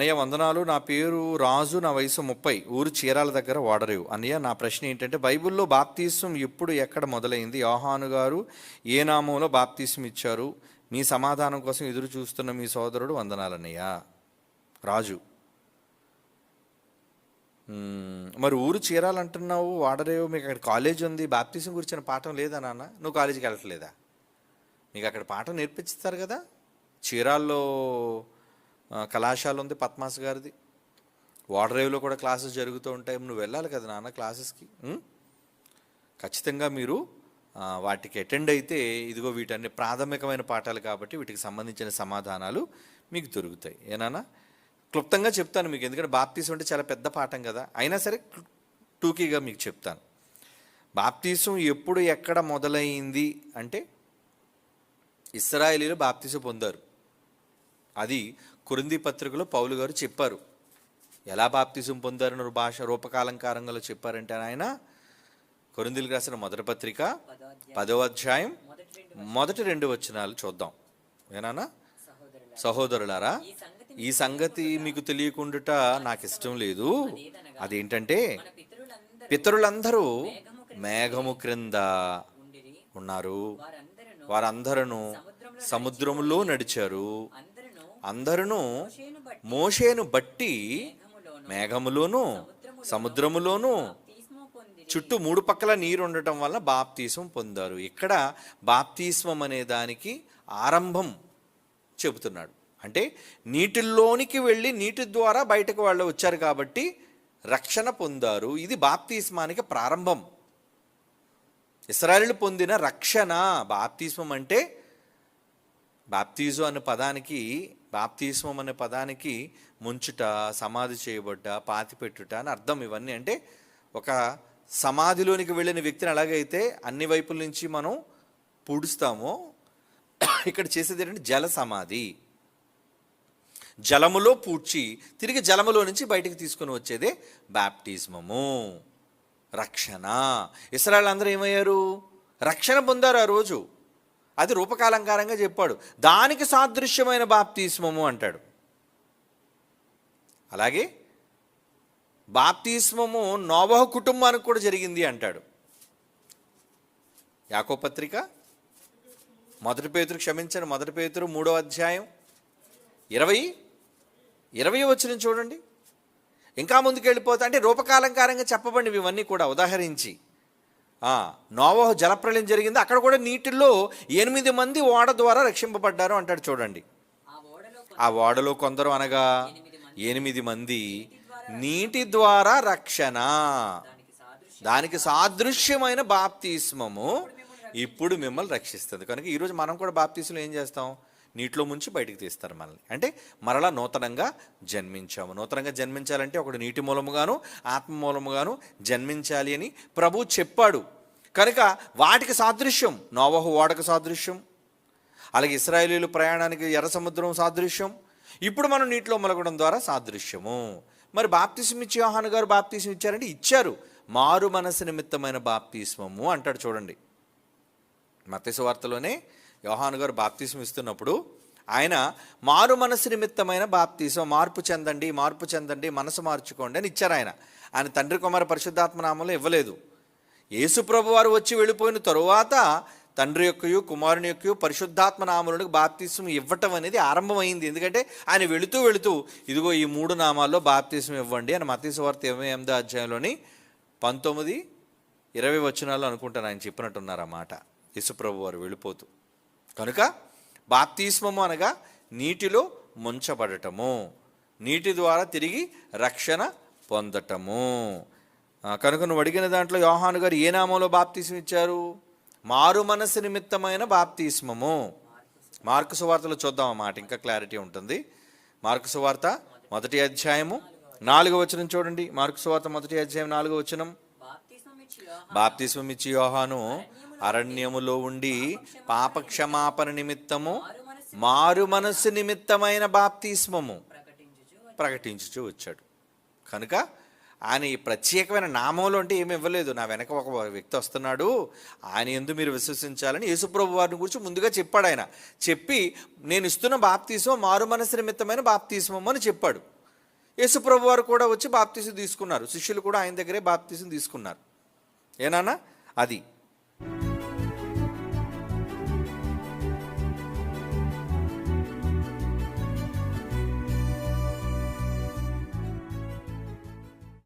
అన్నయ్య వందనాలు. నా పేరు రాజు నా వయసు ముప్పై. ఊరు చీరాల దగ్గర వాడరేవు. అన్నయ్య నా ప్రశ్న ఏంటంటే బైబిల్లో బాప్తీసం ఎప్పుడు ఎక్కడ మొదలైంది? యోహాను గారు ఏ నామంలో బాప్తీసం ఇచ్చారు? మీ సమాధానం కోసం ఎదురు చూస్తున్న మీ సోదరుడు వందనాలన్నయ్య రాజు. మరి ఊరు చీరాలంటున్నావు వాడరేవు మీకు అక్కడ కాలేజ్ ఉంది బాప్తీసం గురించిన పాఠం లేదా నాన్న? నువ్వు కాలేజీకి వెళ్ళట్లేదా? మీకు అక్కడ పాఠం నేర్పిస్తారు కదా? చీరాల్లో కళాశాల ఉంది పద్మాస్ గారిది. వాడరేవ్లో కూడా క్లాసెస్ జరుగుతూ ఉంటాయి. నువ్వు వెళ్ళాలి కదా నాన్న క్లాసెస్కి? ఖచ్చితంగా మీరు వాటికి అటెండ్ అయితే ఇదిగో వీటన్ని ప్రాథమికమైన పాఠాలు కాబట్టి వీటికి సంబంధించిన సమాధానాలు మీకు దొరుకుతాయి. ఏనానా క్లుప్తంగా చెప్తాను మీకు. ఎందుకంటే బాప్తీసం అంటే చాలా పెద్ద పాఠం కదా. అయినా సరే టూకీగా మీకు చెప్తాను. బాప్తీసం ఎప్పుడు ఎక్కడ మొదలైంది అంటే ఇస్రాయేలీలు బాప్తీసం పొందారు. అది కురింది పత్రికలో పౌలు గారు చెప్పారు. ఎలా బాప్తిజం పొందారని భాష రూపకాలంకారంగా చెప్పారంటే ఆయన కొరిందులకు రాసిన మొదటి పత్రిక పదో అధ్యాయం మొదటి రెండు వచనాలు చూద్దాం. ఏనానా సహోదరులారా ఈ సంగతి మీకు తెలియకుండుట నాకు ఇష్టం లేదు. అదేంటంటే పితరులందరూ మేఘము క్రింద ఉన్నారు. వారందరూ సముద్రములో నడిచారు. అందరూ మోషేను బట్టి మేఘములోను సముద్రములోను చుట్టూ మూడు పక్కల నీరు ఉండటం వల్ల బాప్తీసం పొందారు. ఇక్కడ బాప్తీస్మం అనే దానికి ఆరంభం చెబుతున్నాడు. అంటే నీటిల్లోనికి వెళ్ళి నీటి ద్వారా బయటకు వాళ్ళు వచ్చారు కాబట్టి రక్షణ పొందారు. ఇది బాప్తీస్మానికి ప్రారంభం. ఇస్రాయలు పొందిన రక్షణ. బాప్తిస్మం అంటే బాప్తిజం అనే పదానికి బాప్తిస్మం అనే పదానికి ముంచుట సమాధి చేయబడ్డ పాతిపెట్టుట అని అర్థం ఇవన్నీ. అంటే ఒక సమాధిలోనికి వెళ్ళిన వ్యక్తిని ఎలాగైతే అన్ని వైపుల నుంచి మనం పూడుస్తామో ఇక్కడ చేసేది ఏంటంటే జల సమాధి. జలములో పూడ్చి తిరిగి జలములో నుంచి బయటికి తీసుకొని వచ్చేదే బ్యాప్టిజమము రక్షణ. ఇస్రాయల్ అందరూ ఏమయ్యారు? రక్షణ పొందారు ఆ రోజు. అది రూపకాలంకారంగా చెప్పాడు. దానికి సాదృశ్యమైన బాప్తిస్మము అంటాడు. అలాగే బాప్తిస్మము నోవహ కుటుంబానికి కూడా జరిగింది అంటాడు. యాకోపత్రిక మొదటి పేతురు క్షమించండి మొదటి పేతురు మూడో అధ్యాయం ఇరవై ఇరవై వచ్చిన చూడండి. ఇంకా ముందుకు వెళ్ళిపోతా అంటే రూపకాలంకారంగా చెప్పబండి ఇవన్నీ కూడా. ఉదాహరించి నోవహు జలప్రలయం జరిగింది. అక్కడ కూడా నీటిలో ఎనిమిది మంది ఓడ ద్వారా రక్షింపబడ్డారు అంటాడు చూడండి. ఆ ఓడలో కొందరు అనగా ఎనిమిది మంది నీటి ద్వారా రక్షణ. దానికి సాదృశ్యమైన బాప్తిస్మము. ఇప్పుడు మిమ్మల్ని రక్షిస్తుంది. కనుక ఈరోజు మనం కూడా బాప్తీసులు ఏం చేస్తాం? నీటిలో ముంచి బయటికి తీస్తారు మనల్ని. అంటే మరలా నూతనంగా జన్మించాము. నూతనంగా జన్మించాలంటే ఒకడు నీటి మూలముగాను ఆత్మ మూలముగాను జన్మించాలి అని ప్రభు చెప్పాడు. కనుక వాటికి సాదృశ్యం నోవహు ఓడకు సాదృశ్యం అలాగే ఇస్రాయేలీలు ప్రయాణానికి ఎర్ర సముద్రం సాదృశ్యం ఇప్పుడు మనం నీటిలో మొలగడం ద్వారా సాదృశ్యము. మరి బాప్తిసం ఇచ్చి యోహాను గారు బాప్తిసం ఇచ్చారంటే ఇచ్చారు. మారు మనసు నిమిత్తమైన బాప్తిస్మము అంటాడు చూడండి. మత్స్య వార్తలోనే యోహాను గారు బాప్తీసం ఇస్తున్నప్పుడు ఆయన మారు మనసు నిమిత్తమైన బాప్తీసం మార్పు చెందండి మార్పు చెందండి మనసు మార్చుకోండి అని ఇచ్చారు ఆయన. ఆయన తండ్రి కుమార పరిశుద్ధాత్మ నామంలో ఇవ్వలేదు. యేసుప్రభు వారు వచ్చి వెళ్ళిపోయిన తరువాత తండ్రి యొక్కయు కుమారుని యొక్కయు పరిశుద్ధాత్మ నామములకు బాప్తీసం ఇవ్వటం అనేది ఆరంభమైంది. ఎందుకంటే ఆయన వెళుతూ వెళుతూ ఇదిగో ఈ మూడు నామాల్లో బాప్తీసం ఇవ్వండి అని మతీసు వార్త ఇరవై ఎనిమిదో అధ్యాయంలోని పంతొమ్మిది ఇరవై వచనాలు అనుకుంటాను ఆయన చెప్పినట్టున్నారు ఆ మాట. యేసుప్రభు వారు వెళ్ళిపోతూ. కనుక బాప్తిస్మము అనగా నీటిలో ముంచబడటము. నీటి ద్వారా తిరిగి రక్షణ పొందటము. కనుక నువ్వు అడిగిన దాంట్లో యోహాను గారు ఏ నామంలో బాప్తీసం ఇచ్చారు? మారు మనసు నిమిత్తమైన బాప్తీస్మము. మార్కు సువార్తలో చూద్దాం అన్నమాట మాట ఇంకా క్లారిటీ ఉంటుంది. మార్కు సువార్త మొదటి అధ్యాయము నాలుగు వచనం చూడండి. మార్కు సువార్త మొదటి అధ్యాయం నాలుగు వచనం. బాప్తిస్వమిచ్చి యోహాను అరణ్యములో ఉండి పాపక్షమాపణ నిమిత్తము మారు మనస్సు నిమిత్తమైన బాప్తిస్మము ప్రకటించుచూ వచ్చాడు. కనుక ఆయన ఈ ప్రత్యేకమైన నామంలో అంటే ఏమి ఇవ్వలేదు. నా వెనక ఒక వ్యక్తి వస్తున్నాడు. ఆయన ఎందు మీరు విశ్వసించాలని యేసుప్రభు వారిని గురించి ముందుగా చెప్పాడు ఆయన. చెప్పి నేను ఇస్తున్న బాప్తీసం మారు మనసు నిమిత్తమైన బాప్తీసమం అని చెప్పాడు. యేసుప్రభు వారు కూడా వచ్చి బాప్తీసం తీసుకున్నారు. శిష్యులు కూడా ఆయన దగ్గరే బాప్తీసం తీసుకున్నారు. ఏనానా అది.